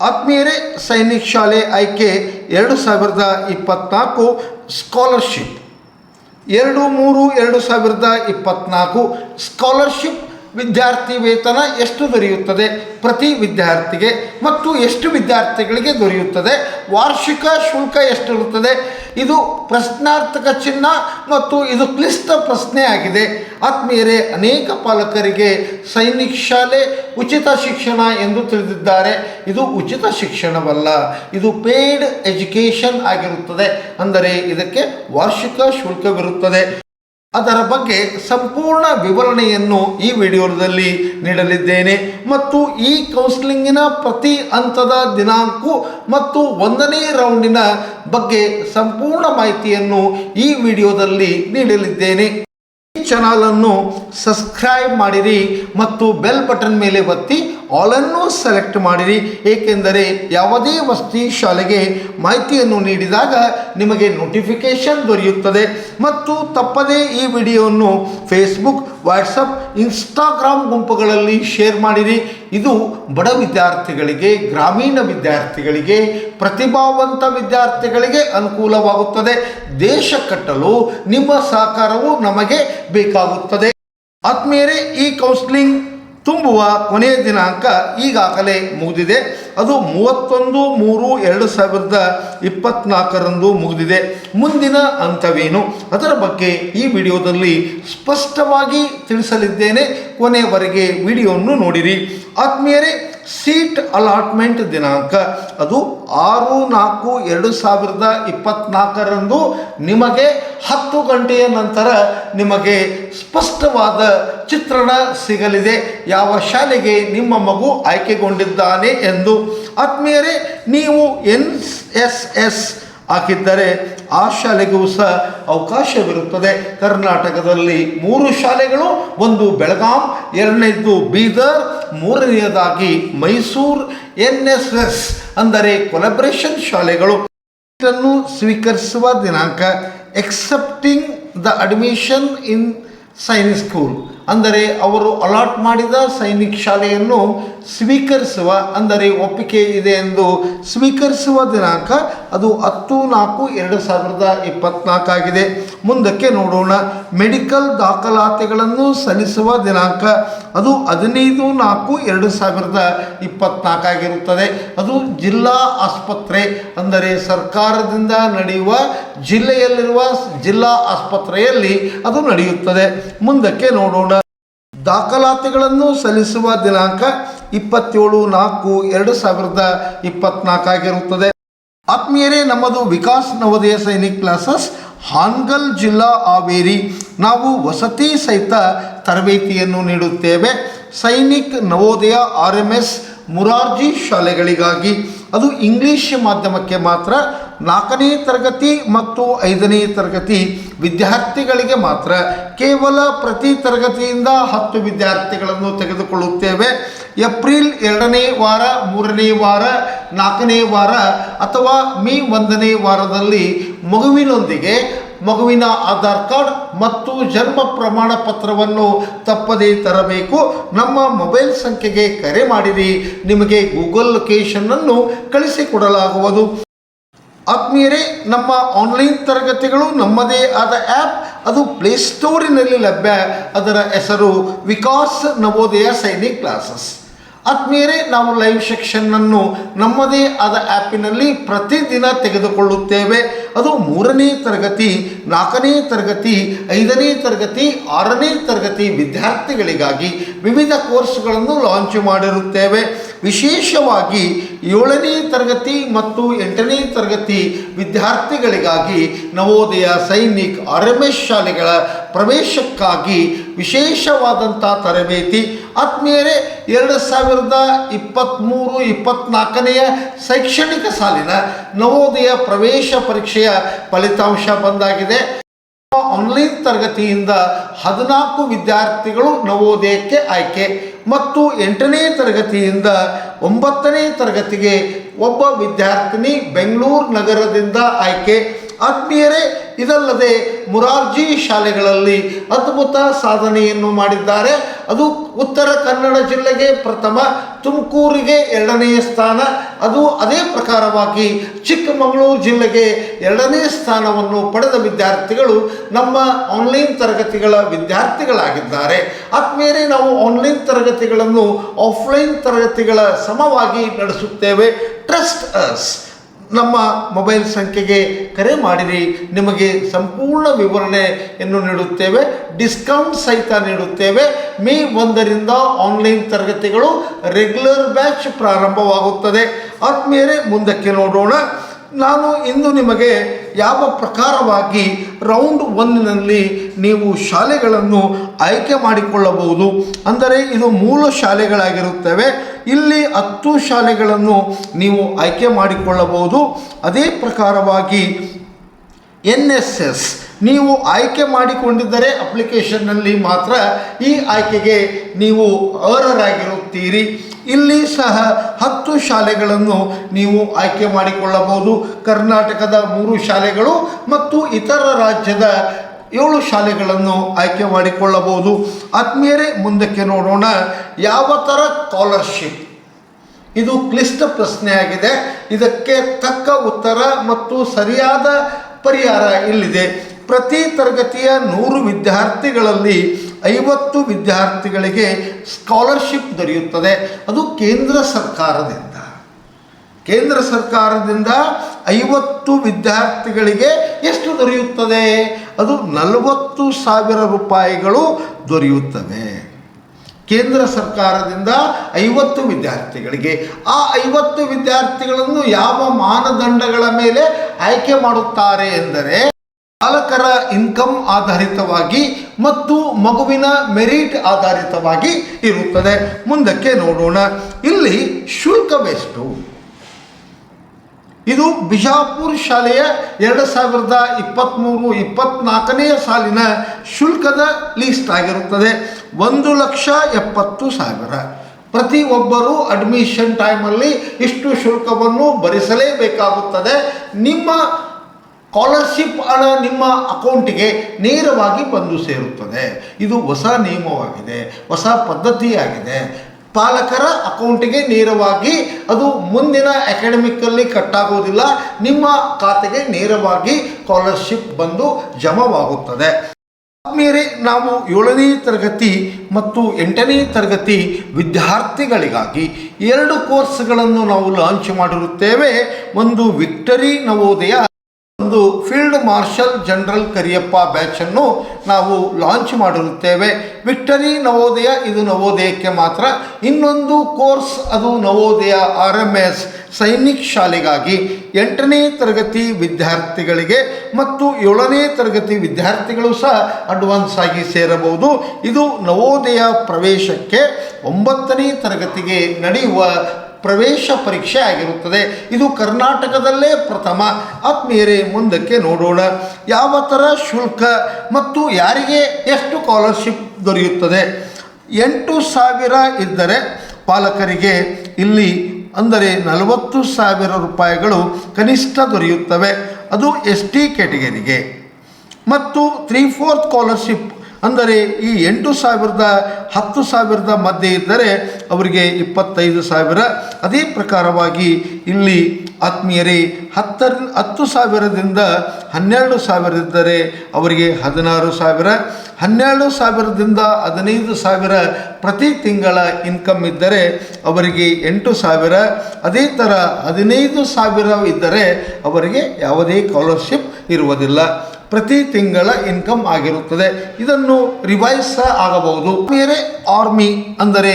ಆತ್ಮೀಯರೇ ಸೈನಿಕ್ ಶಾಲೆ ಆಯ್ಕೆ ಎರಡು ಸಾವಿರದ ಇಪ್ಪತ್ನಾಲ್ಕು ಸ್ಕಾಲರ್ಶಿಪ್ ಎರಡು ಮೂರು ಎರಡು ಸಾವಿರದ ಇಪ್ಪತ್ನಾಲ್ಕು ಸ್ಕಾಲರ್ಶಿಪ್ ವಿದ್ಯಾರ್ಥಿ ವೇತನ ಎಷ್ಟು ದೊರೆಯುತ್ತದೆ? ಪ್ರತಿ ವಿದ್ಯಾರ್ಥಿಗೆ ಮತ್ತು ಎಷ್ಟು ವಿದ್ಯಾರ್ಥಿಗಳಿಗೆ ದೊರೆಯುತ್ತದೆ? ವಾರ್ಷಿಕ ಶುಲ್ಕ ಎಷ್ಟಿರುತ್ತದೆ? ಇದು ಪ್ರಶ್ನಾರ್ಥಕ ಚಿಹ್ನ ಮತ್ತು ಇದು ಕ್ಲಿಷ್ಟ ಪ್ರಶ್ನೆ ಆಗಿದೆ. ಆತ್ಮೀಯರೇ, ಅನೇಕ ಪಾಲಕರಿಗೆ ಸೈನಿಕ್ ಶಾಲೆ ಉಚಿತ ಶಿಕ್ಷಣ ಎಂದು ತಿಳಿದಿದ್ದಾರೆ. ಇದು ಉಚಿತ ಶಿಕ್ಷಣವಲ್ಲ, ಇದು ಪೇಯ್ಡ್ ಎಜುಕೇಷನ್ ಆಗಿರುತ್ತದೆ. ಅಂದರೆ ಇದಕ್ಕೆ ವಾರ್ಷಿಕ ಶುಲ್ಕವಿರುತ್ತದೆ. ಅದರ ಬಗ್ಗೆ ಸಂಪೂರ್ಣ ವಿವರಣೆಯನ್ನು ಈ ವಿಡಿಯೋದಲ್ಲಿ ನೀಡಲಿದ್ದೇನೆ. ಮತ್ತು ಈ ಕೌನ್ಸಿಲಿಂಗಿನ ಪ್ರತಿ ಹಂತದ ದಿನಾಂಕು ಮತ್ತು ಒಂದನೇ ರೌಂಡಿನ ಬಗ್ಗೆ ಸಂಪೂರ್ಣ ಮಾಹಿತಿಯನ್ನು ಈ ವಿಡಿಯೋದಲ್ಲಿ ನೀಡಲಿದ್ದೇನೆ. ಈ ಚಾನಲನ್ನು ಸಬ್ಸ್ಕ್ರೈಬ್ ಮಾಡಿರಿ ಮತ್ತು ಬೆಲ್ ಬಟನ್ ಮೇಲೆ ಒತ್ತಿ ಆಲನ್ನು ಸೆಲೆಕ್ಟ್ ಮಾಡಿರಿ. ಏಕೆಂದರೆ ಯಾವುದೇ ವಸತಿ ಶಾಲೆಗೆ ಮಾಹಿತಿಯನ್ನು ನೀಡಿದಾಗ ನಿಮಗೆ ನೋಟಿಫಿಕೇಷನ್ ದೊರೆಯುತ್ತದೆ. ಮತ್ತು ತಪ್ಪದೇ ಈ ವಿಡಿಯೋವನ್ನು ಫೇಸ್ಬುಕ್ ವಾಟ್ಸಪ್ ಇನ್ಸ್ಟಾಗ್ರಾಮ್ ಗುಂಪುಗಳಲ್ಲಿ ಶೇರ್ ಮಾಡಿರಿ. ಇದು ಬಡ ವಿದ್ಯಾರ್ಥಿಗಳಿಗೆ, ಗ್ರಾಮೀಣ ವಿದ್ಯಾರ್ಥಿಗಳಿಗೆ, ಪ್ರತಿಭಾವಂತ ವಿದ್ಯಾರ್ಥಿಗಳಿಗೆ ಅನುಕೂಲವಾಗುತ್ತದೆ. ದೇಶ ಕಟ್ಟಲು ನಿಮ್ಮ ಸಹಕಾರವು ನಮಗೆ ಬೇಕಾಗುತ್ತದೆ. ಆತ್ಮೀಯರೇ, ಈ ಕೌನ್ಸಿಲಿಂಗ್ ತುಂಬುವ ಕೊನೆಯ ದಿನಾಂಕ ಈಗಾಗಲೇ ಮುಗಿದಿದೆ. ಅದು ಮೂವತ್ತೊಂದು ಮೂರು ಎರಡು ಸಾವಿರದ ಇಪ್ಪತ್ನಾಲ್ಕರಂದು ಮುಗಿದಿದೆ. ಮುಂದಿನ ಹಂತವೇನು? ಅದರ ಬಗ್ಗೆ ಈ ವಿಡಿಯೋದಲ್ಲಿ ಸ್ಪಷ್ಟವಾಗಿ ತಿಳಿಸಲಿದ್ದೇನೆ. ಕೊನೆಯವರೆಗೆ ವಿಡಿಯೋವನ್ನು ನೋಡಿರಿ. ಆತ್ಮೀಯರೇ ಸೀಟ್ ಅಲಾಟ್ಮೆಂಟ್ ದಿನಾಂಕ. ಅದು ಆರು ನಾಲ್ಕು ಎರಡು ಸಾವಿರದ ಇಪ್ಪತ್ನಾಲ್ಕರಂದು ನಿಮಗೆ ಹತ್ತು ಗಂಟೆಯ ನಂತರ ನಿಮಗೆ ಸ್ಪಷ್ಟವಾದ ಚಿತ್ರಣ ಸಿಗಲಿದೆ. ಯಾವ ಶಾಲೆಗೆ ನಿಮ್ಮ ಮಗು ಆಯ್ಕೆಗೊಂಡಿದ್ದಾನೆ ಎಂದು. ಆತ್ಮೀಯರೇ, ನೀವು ಎನ್ ಎಸ್ ಎಸ್ ಹಾಕಿದ್ದರೆ ಆ ಶಾಲೆಗೂ ಸಹ ಅವಕಾಶವಿರುತ್ತದೆ ಕರ್ನಾಟಕದಲ್ಲಿ ಮೂರು ಶಾಲೆಗಳು, ಒಂದು ಬೆಳಗಾಂ, ಎರಡನೇದು ಬೀದರ್, ಮೂರನೆಯದಾಗಿ ಮೈಸೂರು ಎನ್ ಎಸ್ ಎಸ್ ಅಂದರೆ ಕೊಲಬ್ರೇಷನ್ ಶಾಲೆಗಳು. ಇದನ್ನು ಸ್ವೀಕರಿಸುವ ದಿನಾಂಕ accepting the admission in science school ಅಂದರೆ ಅವರು ಅಲಾಟ್ ಮಾಡಿದ ಸೈನಿಕ್ ಶಾಲೆಯನ್ನು ಸ್ವೀಕರಿಸುವ, ಅಂದರೆ ಒಪ್ಪಿಗೆ ಇದೆ ಎಂದು ಸ್ವೀಕರಿಸುವ ದಿನಾಂಕ ಅದು ಹತ್ತು ನಾಲ್ಕು ಎರಡು ಸಾವಿರದ ಇಪ್ಪತ್ನಾಲ್ಕಾಗಿದೆ ಮುಂದಕ್ಕೆ ನೋಡೋಣ. ಮೆಡಿಕಲ್ ದಾಖಲಾತಿಗಳನ್ನು ಸಲ್ಲಿಸುವ ದಿನಾಂಕ ಅದು ಹದಿನೈದು ನಾಲ್ಕು ಎರಡು ಸಾವಿರದ ಇಪ್ಪತ್ನಾಲ್ಕಾಗಿರುತ್ತದೆ ಅದು ಜಿಲ್ಲಾ ಆಸ್ಪತ್ರೆ, ಅಂದರೆ ಸರ್ಕಾರದಿಂದ ನಡೆಯುವ ಜಿಲ್ಲೆಯಲ್ಲಿರುವ ಜಿಲ್ಲಾ ಆಸ್ಪತ್ರೆಯಲ್ಲಿ ಅದು ನಡೆಯುತ್ತದೆ. ಮುಂದಕ್ಕೆ ನೋಡೋಣ. ದಾಖಲಾತಿಗಳನ್ನು ಸಲ್ಲಿಸುವ ದಿನಾಂಕ ಇಪ್ಪತ್ತೇಳು ನಾಲ್ಕು ಎರಡು ಸಾವಿರದ ಇಪ್ಪತ್ನಾಲ್ಕಾಗಿರುತ್ತದೆ ಆತ್ಮೀಯರೇ, ನಮ್ಮದು ವಿಕಾಸ್ ನವೋದಯ ಸೈನಿಕ್ ಕ್ಲಾಸಸ್, ಹಾನ್ಗಲ್ ಜಿಲ್ಲಾ ಹಾವೇರಿ. ನಾವು ವಸತಿ ಸಹಿತ ತರಬೇತಿಯನ್ನು ನೀಡುತ್ತೇವೆ. Sainik Navodaya R M S Morarji ಶಾಲೆಗಳಿಗಾಗಿ. ಅದು ಇಂಗ್ಲೀಷ್ ಮಾಧ್ಯಮಕ್ಕೆ ಮಾತ್ರ ನಾಲ್ಕನೇ ತರಗತಿ ಮತ್ತು ಐದನೇ ತರಗತಿ ವಿದ್ಯಾರ್ಥಿಗಳಿಗೆ ಮಾತ್ರ ಕೇವಲ ಪ್ರತಿ ತರಗತಿಯಿಂದ ಹತ್ತು ವಿದ್ಯಾರ್ಥಿಗಳನ್ನು ತೆಗೆದುಕೊಳ್ಳುತ್ತೇವೆ. ಏಪ್ರಿಲ್ ಎರಡನೇ ವಾರ, ಮೂರನೇ ವಾರ, ನಾಲ್ಕನೇ ವಾರ ಅಥವಾ ಮೇ ಒಂದನೇ ವಾರದಲ್ಲಿ ಮಗುವಿನೊಂದಿಗೆ ಮಗುವಿನ ಆಧಾರ್ ಕಾರ್ಡ್ ಮತ್ತು ಜನ್ಮ ಪ್ರಮಾಣ ಪತ್ರವನ್ನು ತಪ್ಪದೇ ತರಬೇಕು. ನಮ್ಮ ಮೊಬೈಲ್ ಸಂಖ್ಯೆಗೆ ಕರೆ ಮಾಡಿರಿ. ನಿಮಗೆ ಗೂಗಲ್ ಲೊಕೇಶನ್ನನ್ನು ಕಳಿಸಿಕೊಡಲಾಗುವುದು ಆತ್ಮೀಯರೇ, ನಮ್ಮ ಆನ್ಲೈನ್ ತರಗತಿಗಳು ನಮ್ಮದೇ ಆದ ಆ್ಯಪ್ ಅದು ಪ್ಲೇಸ್ಟೋರಿನಲ್ಲಿ ಲಭ್ಯ. ಅದರ ಹೆಸರು ವಿಕಾಸ್ ನವೋದಯ ಸೈನಿಕ್ ಕ್ಲಾಸಸ್ ಆತ್ಮೀಯರೇ, ನಾವು ಲೈವ್ ಸೆಕ್ಷನ್ನನ್ನು ನಮ್ಮದೇ ಆದ ಆ್ಯಪಿನಲ್ಲಿ ಪ್ರತಿದಿನ ತೆಗೆದುಕೊಳ್ಳುತ್ತೇವೆ. ಅದು ಮೂರನೇ ತರಗತಿ, ನಾಲ್ಕನೇ ತರಗತಿ, ಐದನೇ ತರಗತಿ, ಆರನೇ ತರಗತಿ ವಿದ್ಯಾರ್ಥಿಗಳಿಗಾಗಿ ವಿವಿಧ ಕೋರ್ಸ್ಗಳನ್ನು ಲಾಂಚ್ ಮಾಡಿರುತ್ತೇವೆ. ವಿಶೇಷವಾಗಿ ಏಳನೇ ತರಗತಿ ಮತ್ತು ಎಂಟನೇ ತರಗತಿ ವಿದ್ಯಾರ್ಥಿಗಳಿಗಾಗಿ ನವೋದಯ ಸೈನಿಕ್ ಆರ್ ಶಾಲೆಗಳ ಪ್ರವೇಶಕ್ಕಾಗಿ ವಿಶೇಷವಾದಂಥ ತರಬೇತಿ. ಆತ್ಮೀಯರೇ, ಎರಡು ಸಾವಿರದ ಇಪ್ಪತ್ತ್ಮೂರು ಇಪ್ಪತ್ತ್ನಾಲ್ಕನೆಯ ಶೈಕ್ಷಣಿಕ ಸಾಲಿನ ನವೋದಯ ಪ್ರವೇಶ ಪರೀಕ್ಷೆಯ ಫಲಿತಾಂಶ ಬಂದಾಗಿದೆ. ಆನ್ಲೈನ್ ತರಗತಿಯಿಂದ ಹದಿನಾಲ್ಕು ವಿದ್ಯಾರ್ಥಿಗಳು ನವೋದಯಕ್ಕೆ ಆಯ್ಕೆ ಮತ್ತು ಎಂಟನೇ ತರಗತಿಯಿಂದ ಒಂಬತ್ತನೇ ತರಗತಿಗೆ ಒಬ್ಬ ವಿದ್ಯಾರ್ಥಿನಿ ಬೆಂಗಳೂರು ನಗರದಿಂದ ಆಯ್ಕೆ. ಆತ್ಮೀಯರೇ ಇದಲ್ಲದೆ ಮುರಾರ್ಜಿ ಶಾಲೆಗಳಲ್ಲಿ ಅದ್ಭುತ ಸಾಧನೆಯನ್ನು ಮಾಡಿದ್ದಾರೆ. ಅದು ಉತ್ತರ ಕನ್ನಡ ಜಿಲ್ಲೆಗೆ ಪ್ರಥಮ, ತುಮಕೂರಿಗೆ ಎರಡನೆಯ ಸ್ಥಾನ. ಅದು ಅದೇ ಪ್ರಕಾರವಾಗಿ ಚಿಕ್ಕಮಗಳೂರು ಜಿಲ್ಲೆಗೆ ಎರಡನೇ ಸ್ಥಾನವನ್ನು ಪಡೆದ ವಿದ್ಯಾರ್ಥಿಗಳು ನಮ್ಮ ಆನ್ಲೈನ್ ತರಗತಿಗಳ ವಿದ್ಯಾರ್ಥಿಗಳಾಗಿದ್ದಾರೆ. ಆದ್ಮೇಲೆ ನಾವು ಆನ್ಲೈನ್ ತರಗತಿಗಳನ್ನು ಆಫ್ಲೈನ್ ತರಗತಿಗಳ ಸಮವಾಗಿ ನಡೆಸುತ್ತೇವೆ. Trust us. ನಮ್ಮ ಮೊಬೈಲ್ ಸಂಖ್ಯೆಗೆ ಕರೆ ಮಾಡಿರಿ. ನಿಮಗೆ ಸಂಪೂರ್ಣ ವಿವರಣೆಯನ್ನು ನೀಡುತ್ತೇವೆ. ಡಿಸ್ಕೌಂಟ್ ಸಹಿತ ನೀಡುತ್ತೇವೆ. ಮೇ ಒಂದರಿಂದ ಆನ್ಲೈನ್ ತರಗತಿಗಳು ರೆಗ್ಯುಲರ್ ಬ್ಯಾಚ್ ಪ್ರಾರಂಭವಾಗುತ್ತದೆ. ಆದ್ಮೇಲೆ ಮುಂದಕ್ಕೆ ನೋಡೋಣ. ನಾನು ಇಂದು ನಿಮಗೆ ಯಾವ ಪ್ರಕಾರವಾಗಿ ರೌಂಡ್ ಒನ್ನಲ್ಲಿ ನೀವು ಶಾಲೆಗಳನ್ನು ಆಯ್ಕೆ ಮಾಡಿಕೊಳ್ಳಬಹುದು? ಅಂದರೆ ಇದು ಮೂಲ ಶಾಲೆಗಳಾಗಿರುತ್ತವೆ. ಇಲ್ಲಿ ಹತ್ತು ಶಾಲೆಗಳನ್ನು ನೀವು ಆಯ್ಕೆ ಮಾಡಿಕೊಳ್ಳಬಹುದು. ಅದೇ ಪ್ರಕಾರವಾಗಿ ಎನ್ ಎಸ್ ಎಸ್ ನೀವು ಆಯ್ಕೆ ಮಾಡಿಕೊಂಡಿದ್ದರೆ ಅಪ್ಲಿಕೇಶನ್ನಲ್ಲಿ ಮಾತ್ರ ಈ ಆಯ್ಕೆಗೆ ನೀವು ಅರ್ಹರಾಗಿರುತ್ತೀರಿ. ಇಲ್ಲಿ ಸಹ ಹತ್ತು ಶಾಲೆಗಳನ್ನು ನೀವು ಆಯ್ಕೆ ಮಾಡಿಕೊಳ್ಳಬಹುದು. ಕರ್ನಾಟಕದ ಮೂರು ಶಾಲೆಗಳು ಮತ್ತು ಇತರ ರಾಜ್ಯದ ಏಳು ಶಾಲೆಗಳನ್ನು ಆಯ್ಕೆ ಮಾಡಿಕೊಳ್ಳಬಹುದು. ಆತ್ಮೀಯರೇ, ಮುಂದಕ್ಕೆ ನೋಡೋಣ ಯಾವ ಥರ ಸ್ಕಾಲರ್ಶಿಪ್. ಇದು ಕ್ಲಿಷ್ಟ ಪ್ರಶ್ನೆಯಾಗಿದೆ. ಇದಕ್ಕೆ ತಕ್ಕ ಉತ್ತರ ಮತ್ತು ಸರಿಯಾದ ಪರಿಹಾರ ಇಲ್ಲಿದೆ. ಪ್ರತಿ ತರಗತಿಯ ನೂರು ವಿದ್ಯಾರ್ಥಿಗಳಲ್ಲಿ ಐವತ್ತು ವಿದ್ಯಾರ್ಥಿಗಳಿಗೆ ಸ್ಕಾಲರ್ಶಿಪ್ ದೊರೆಯುತ್ತದೆ. ಅದು ಕೇಂದ್ರ ಸರ್ಕಾರದಿಂದ. ಕೇಂದ್ರ ಸರ್ಕಾರದಿಂದ ಐವತ್ತು ವಿದ್ಯಾರ್ಥಿಗಳಿಗೆ ಎಷ್ಟು ದೊರೆಯುತ್ತದೆ? ಅದು ನಲವತ್ತು ಸಾವಿರ ರೂಪಾಯಿಗಳು ದೊರೆಯುತ್ತವೆ. ಕೇಂದ್ರ ಸರ್ಕಾರದಿಂದ ಐವತ್ತು ವಿದ್ಯಾರ್ಥಿಗಳಿಗೆ. ಆ ಐವತ್ತು ವಿದ್ಯಾರ್ಥಿಗಳನ್ನು ಯಾವ ಮಾನದಂಡಗಳ ಮೇಲೆ ಆಯ್ಕೆ ಮಾಡುತ್ತಾರೆ ಎಂದರೆ ಬಾಲಕರ ಇನ್ಕಮ್ ಆಧಾರಿತವಾಗಿ ಮತ್ತು ಮಗುವಿನ ಮೆರಿಟ್ ಆಧಾರಿತವಾಗಿ ಇರುತ್ತದೆ. ಮುಂದಕ್ಕೆ ನೋಡೋಣ. ಇಲ್ಲಿ ಶುಲ್ಕವೆಷ್ಟು? ಇದು ಬಿಜಾಪುರ ಶಾಲೆಯ ಎರಡು ಸಾವಿರದ ಇಪ್ಪತ್ತ್ಮೂರು ಇಪ್ಪತ್ನಾಲ್ಕನೆಯ ಸಾಲಿನ ಶುಲ್ಕದ ಲೀಸ್ಟ್ ಆಗಿರುತ್ತದೆ. ಒಂದು ಲಕ್ಷ ಎಪ್ಪತ್ತು ಸಾವಿರ. ಪ್ರತಿ ಒಬ್ಬರು ಅಡ್ಮಿಷನ್ ಟೈಮಲ್ಲಿ ಇಷ್ಟು ಶುಲ್ಕವನ್ನು ಭರಿಸಲೇಬೇಕಾಗುತ್ತದೆ. ನಿಮ್ಮ ಸ್ಕಾಲರ್ಶಿಪ್ ಹಣ ನಿಮ್ಮ ಅಕೌಂಟಿಗೆ ನೇರವಾಗಿ ಬಂದು ಸೇರುತ್ತದೆ. ಇದು ಹೊಸ ನಿಯಮವಾಗಿದೆ, ಹೊಸ ಪದ್ಧತಿಯಾಗಿದೆ. ಪಾಲಕರ ಅಕೌಂಟಿಗೆ ನೇರವಾಗಿ ಅದು ಮುಂದಿನ ಅಕಾಡೆಮಿಕ್ಕಲ್ಲಿ ಕಟ್ಟಾಗೋದಿಲ್ಲ, ನಿಮ್ಮ ಖಾತೆಗೆ ನೇರವಾಗಿ ಸ್ಕಾಲರ್ಶಿಪ್ ಬಂದು ಜಮವಾಗುತ್ತದೆ. ಆದಮೇಲೆ ನಾವು ಏಳನೇ ತರಗತಿ ಮತ್ತು ಎಂಟನೇ ತರಗತಿ ವಿದ್ಯಾರ್ಥಿಗಳಿಗಾಗಿ ಎರಡು ಕೋರ್ಸ್ಗಳನ್ನು ನಾವು ಲಾಂಚ್ ಮಾಡಿರುತ್ತೇವೆ. ಒಂದು ವಿಕ್ಟರಿ ನವೋದಯ ಒಂದು ಫೀಲ್ಡ್ ಮಾರ್ಷಲ್ ಜನರಲ್ ಕರಿಯಪ್ಪ ಬ್ಯಾಚನ್ನು ನಾವು ಲಾಂಚ್ ಮಾಡಿರುತ್ತೇವೆ. ವಿಕ್ಟರಿ ನವೋದಯ, ಇದು ನವೋದಯಕ್ಕೆ ಮಾತ್ರ. ಇನ್ನೊಂದು ಕೋರ್ಸ್, ಅದು Navodaya R M S Sainik ಶಾಲೆಗಾಗಿ. ಎಂಟನೇ ತರಗತಿ ವಿದ್ಯಾರ್ಥಿಗಳಿಗೆ ಮತ್ತು ಏಳನೇ ತರಗತಿ ವಿದ್ಯಾರ್ಥಿಗಳು ಸಹ ಅಡ್ವಾನ್ಸ್ ಆಗಿ ಸೇರಬಹುದು. ಇದು ನವೋದಯ ಪ್ರವೇಶಕ್ಕೆ ಒಂಬತ್ತನೇ ತರಗತಿಗೆ ನಡೆಯುವ ಪ್ರವೇಶ ಪರೀಕ್ಷೆ ಆಗಿರುತ್ತದೆ. ಇದು ಕರ್ನಾಟಕದಲ್ಲೇ ಪ್ರಥಮ. ಆತ್ಮೀಯರೇ, ಮುಂದಕ್ಕೆ ನೋಡೋಣ. ಯಾವ ಥರ ಶುಲ್ಕ ಮತ್ತು ಯಾರಿಗೆ ಎಷ್ಟು ಸ್ಕಾಲರ್ಶಿಪ್ ದೊರೆಯುತ್ತದೆ? ಎಂಟು ಸಾವಿರ ಇದ್ದರೆ ಪಾಲಕರಿಗೆ ಇಲ್ಲಿ ಅಂದರೆ ನಲವತ್ತು ಸಾವಿರ ರೂಪಾಯಿಗಳು ಕನಿಷ್ಠ ದೊರೆಯುತ್ತವೆ. ಅದು ಎಸ್ ಟಿ ಕ್ಯಾಟಗರಿಗೆ. ಮತ್ತು ತ್ರೀ ಫೋರ್ತ್ ಸ್ಕಾಲರ್ಶಿಪ್ ಅಂದರೆ ಈ ಎಂಟು ಸಾವಿರದ ಹತ್ತು ಸಾವಿರದ ಮಧ್ಯೆ ಇದ್ದರೆ ಅವರಿಗೆ ಇಪ್ಪತ್ತೈದು ಸಾವಿರ. ಅದೇ ಪ್ರಕಾರವಾಗಿ ಇಲ್ಲಿ ಆತ್ಮೀಯರೇ, ಹತ್ತರ, ಹತ್ತು ಸಾವಿರದಿಂದ ಹನ್ನೆರಡು ಸಾವಿರ ಇದ್ದರೆ ಅವರಿಗೆ ಹದಿನಾರು ಸಾವಿರ. ಹನ್ನೆರಡು ಸಾವಿರದಿಂದ ಹದಿನೈದು ಸಾವಿರ ಪ್ರತಿ ತಿಂಗಳ ಇನ್ಕಮ್ ಇದ್ದರೆ ಅವರಿಗೆ ಎಂಟು ಸಾವಿರ. ಅದೇ ಥರ ಹದಿನೈದು ಸಾವಿರ ಇದ್ದರೆ ಅವರಿಗೆ ಯಾವುದೇ ಸ್ಕಾಲರ್ಶಿಪ್ ಇರುವುದಿಲ್ಲ. ಪ್ರತಿ ತಿಂಗಳ ಇನ್ಕಮ್ ಆಗಿರುತ್ತದೆ. ಇದನ್ನು ರಿವೈಸ್ ಆಗಬಹುದು. ಬೇರೆ ಆರ್ಮಿ ಅಂದರೆ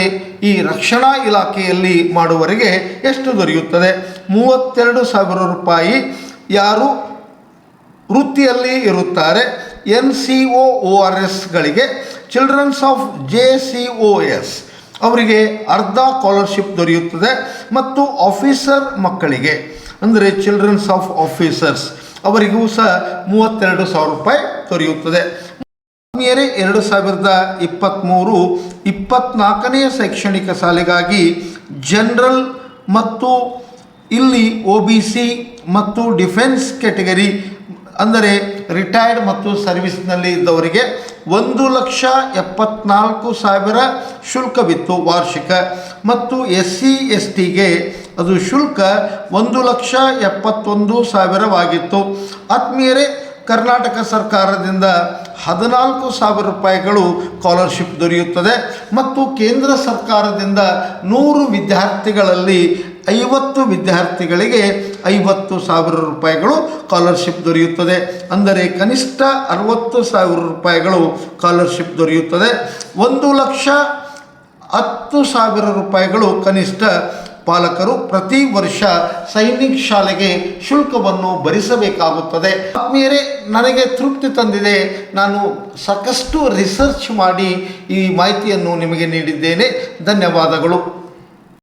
ಈ ರಕ್ಷಣಾ ಇಲಾಖೆಯಲ್ಲಿ ಮಾಡುವವರಿಗೆ ಎಷ್ಟು ದೊರೆಯುತ್ತದೆ? ಮೂವತ್ತೆರಡು ಸಾವಿರ ರೂಪಾಯಿ ಯಾರು ವೃತ್ತಿಯಲ್ಲಿ ಇರುತ್ತಾರೆ? N C O O R ಎಸ್ಗಳಿಗೆ childrens of J C O S ಅವರಿಗೆ ಅರ್ಧ ಸ್ಕಾಲರ್ಶಿಪ್ ದೊರೆಯುತ್ತದೆ ಮತ್ತು ಆಫೀಸರ್ ಮಕ್ಕಳಿಗೆ, ಅಂದರೆ ಚಿಲ್ಡ್ರನ್ಸ್ ಆಫ್ ಆಫೀಸರ್ಸ್ ಅವರಿಗೂ ಸಹ ಮೂವತ್ತೆರಡು ಸಾವಿರ ರೂಪಾಯಿ ದೊರೆಯುತ್ತದೆ. ಮಹಿಳೆಯರೇ ಎರಡು ಸಾವಿರದ ಇಪ್ಪತ್ತ್ಮೂರು ಇಪ್ಪತ್ತ್ನಾಲ್ಕನೇ ಶೈಕ್ಷಣಿಕ ಸಾಲಿಗಾಗಿ ಜನರಲ್ ಮತ್ತು ಇಲ್ಲಿ ಒ ಬಿ ಸಿ ಮತ್ತು ಡಿಫೆನ್ಸ್ ಕ್ಯಾಟಗರಿ ಅಂದರೆ ರಿಟೈರ್ಡ್ ಮತ್ತು ಸರ್ವಿಸ್ನಲ್ಲಿ ಇದ್ದವರಿಗೆ ಒಂದು ಲಕ್ಷ ಎಪ್ಪತ್ನಾಲ್ಕು ಸಾವಿರ ಶುಲ್ಕವಿತ್ತು ವಾರ್ಷಿಕ ಮತ್ತು ಎಸ್ ಸಿ ಎಸ್ ಟಿಗೆ ಅದು ಶುಲ್ಕ ಒಂದು ಲಕ್ಷ ಎಪ್ಪತ್ತೊಂದು ಸಾವಿರವಾಗಿತ್ತು. ಆತ್ಮೀಯರೇ, ಕರ್ನಾಟಕ ಸರ್ಕಾರದಿಂದ ಹದಿನಾಲ್ಕು ಸಾವಿರ ರೂಪಾಯಿಗಳು ಸ್ಕಾಲರ್ಶಿಪ್ ದೊರೆಯುತ್ತದೆ ಮತ್ತು ಕೇಂದ್ರ ಸರ್ಕಾರದಿಂದ ನೂರು ವಿದ್ಯಾರ್ಥಿಗಳಲ್ಲಿ ಐವತ್ತು ವಿದ್ಯಾರ್ಥಿಗಳಿಗೆ ಐವತ್ತು ಸಾವಿರ ರೂಪಾಯಿಗಳು ಸ್ಕಾಲರ್ಶಿಪ್ ದೊರೆಯುತ್ತದೆ. ಅಂದರೆ ಕನಿಷ್ಠ ಅರವತ್ತು ಸಾವಿರ ರೂಪಾಯಿಗಳು ಸ್ಕಾಲರ್ಶಿಪ್ ದೊರೆಯುತ್ತದೆ. ಒಂದು ಲಕ್ಷ ಹತ್ತು ಸಾವಿರ ರೂಪಾಯಿಗಳು ಕನಿಷ್ಠ ಪಾಲಕರು ಪ್ರತಿ ವರ್ಷ ಸೈನಿಕ್ ಶಾಲೆಗೆ ಶುಲ್ಕವನ್ನು ಭರಿಸಬೇಕಾಗುತ್ತದೆ. ಆತ್ಮೀಯರೇ, ನನಗೆ ತೃಪ್ತಿ ತಂದಿದೆ. ನಾನು ಸಾಕಷ್ಟು ರಿಸರ್ಚ್ ಮಾಡಿ ಈ ಮಾಹಿತಿಯನ್ನು ನಿಮಗೆ ನೀಡಿದ್ದೇನೆ. ಧನ್ಯವಾದಗಳು.